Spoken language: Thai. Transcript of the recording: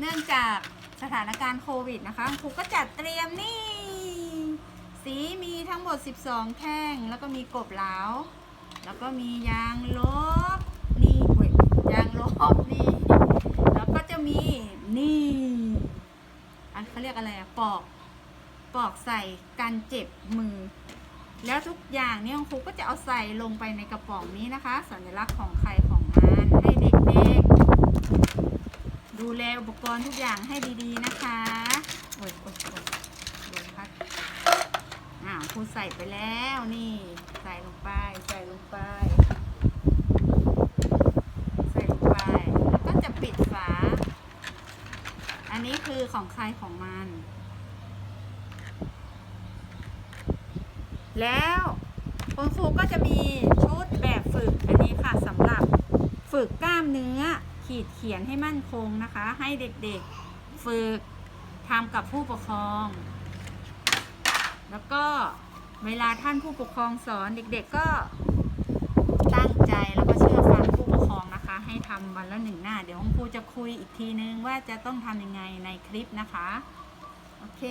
เนื่องจากสถานการณ์โควิดนะคะครูก็จัดเตรียมนี่ สีมีทั้งหมด 12 แท่ง แล้วก็มีกบเหลาแล้วก็มียางลบนี่เว้ยยางลบนี่แล้วก็จะมีนี่อันเขาเรียกอะไรอะปอกปอกใส่กันเจ็บมือ แล้วทุกอย่างเนี่ยครูก็จะเอาใส่ลงไปในกระป๋องนี้นะคะ สัญลักษณ์ของใครของมันให้เด็กๆ ดู แลอุปกรณ์ทุกอย่างให้ดีๆนะคะโอ้ยโอ้ยโอ้ยโดนพัดอ้าวครูใส่ไปแล้วนี่ ใส่ลงไปใส่ลงไป ใส่ลงไปแล้วก็จะปิดฝา อันนี้คือของใครของมัน แล้วคุณครูก็จะมีชุดแบบฝึกอันนี้ค่ะสำหรับฝึกกล้ามเนื้อ ขีดเขียนให้มั่นคงนะคะ ให้เด็กๆฝึกทำกับผู้ปกครอง แล้วก็เวลาท่านผู้ปกครองสอนเด็กๆก็ตั้งใจแล้วก็เชื่อฟังผู้ปกครองนะคะ ให้ทำวันละหนึ่งหน้า เดี๋ยวคุณครูจะคุยอีกทีนึงว่าจะต้องทำยังไงในคลิปนะคะ โอเค